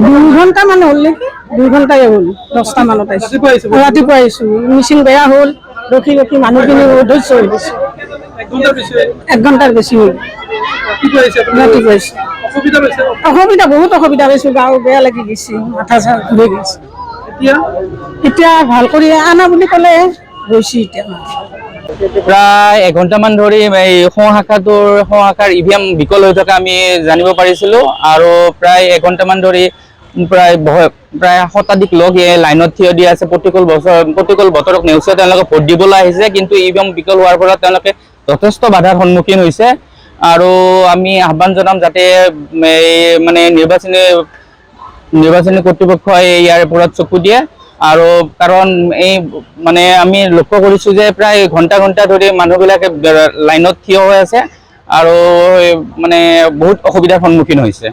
দুই ঘণ্টা মান হ'ল নেকি? দুই ঘন্টাই হ'ল দহটা মানত আহিছোঁ। ৰাতিপুৱা আহিছে মেচিন বেয়া হ'ল ৰখি ৰখি মানুহখিনি অধৈৰ্য হৈ গৈছে। এক ঘণ্টাৰ বেছি হ'ল? ৰাতিপুৱা আহিছে অসুবিধা বহুত অসুবিধা পাইছোঁ। গাও বেয়া লাগি গৈছে মাথা চাথা ঘূৰি গৈছে। এতিয়া ভালো কৰি আনা বুলি ক'লে গৈছে এতিয়া। প্ৰায় এঘণ্টামান ধৰি এই সোঁ শাখাটোৰ সোঁ শাখাৰ ই ভি এম বিকল হৈ থকা আমি জানিব পাৰিছিলোঁ। আৰু প্ৰায় এঘণ্টামান ধৰি প্ৰায় প্ৰায় শতাধিক লোক এই লাইনত থিয় দি আছে। প্ৰতিকূল বছৰ, প্ৰতিকূল বতৰক নেওচি তেওঁলোকে ভোট দিবলৈ আহিছে, কিন্তু ই ভি বিকল হোৱাৰ ফলত তেওঁলোকে যথেষ্ট বাধাৰ সন্মুখীন হৈছে। আৰু আমি আহ্বান জনাম যাতে মানে নিৰ্বাচনী নিৰ্বাচনী কৰ্তৃপক্ষই ইয়াৰ ওপৰত চকু দিয়ে। আৰু কাৰণ এই মানে আমি লক্ষ্য কৰিছো যে প্ৰায় ঘণ্টা ঘণ্টা ধৰি মানুহবিলাকে লাইনত থিয় হৈ আছে। আৰু মানে বহুত অসুবিধাৰ সন্মুখীন হৈছে।